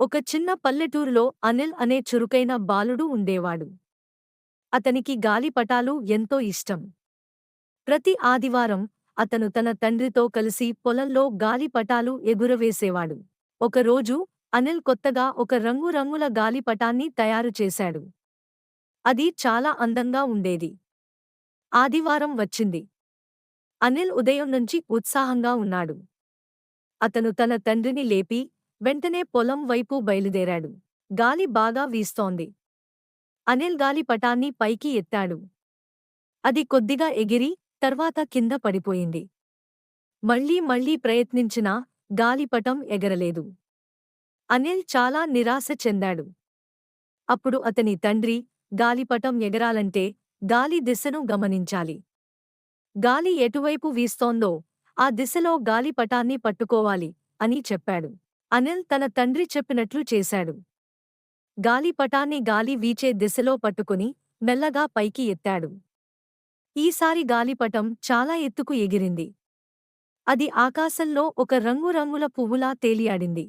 ఒక చిన్న పల్లెటూరులో అనిల్ అనే చురుకైన బాలుడు ఉండేవాడు. అతనికి గాలిపటాలు ఎంతో ఇష్టం. ప్రతి ఆదివారం అతను తన తండ్రితో కలిసి పొలంలో గాలిపటాలు ఎగురవేసేవాడు. ఒకరోజు అనిల్ కొత్తగా ఒక రంగురంగుల గాలిపటాన్ని తయారు చేశాడు. అది చాలా అందంగా ఉండేది. ఆదివారం వచ్చింది. అనిల్ ఉదయం నుంచి ఉత్సాహంగా ఉన్నాడు. అతను తన తండ్రిని లేపి వెంటనే పొలం వైపు బయలుదేరాడు. గాలి బాగా వీస్తోంది. అనిల్ గాలిపటాన్ని పైకి ఎత్తాడు. అది కొద్దిగా ఎగిరి తర్వాత కింద పడిపోయింది. మళ్ళీ మళ్ళీ ప్రయత్నించినా గాలిపటం ఎగరలేదు. అనిల్ చాలా నిరాశ చెందాడు. అప్పుడు అతని తండ్రి గాలిపటం ఎగరాలంటే గాలి దిశను గమనించాలి. గాలి ఎటువైపు వీస్తోందో ఆ దిశలో గాలిపటాన్ని పట్టుకోవాలి అని చెప్పాడు. అనిల్ తన తండ్రి చెప్పినట్లు చేశాడు. గాలిపటాన్ని గాలి వీచే దిశలో పట్టుకుని మెల్లగా పైకి ఎత్తాడు. ఈసారి గాలిపటం చాలా ఎత్తుకు ఎగిరింది. అది ఆకాశంలో ఒక రంగురంగుల పువ్వులా తేలియాడింది.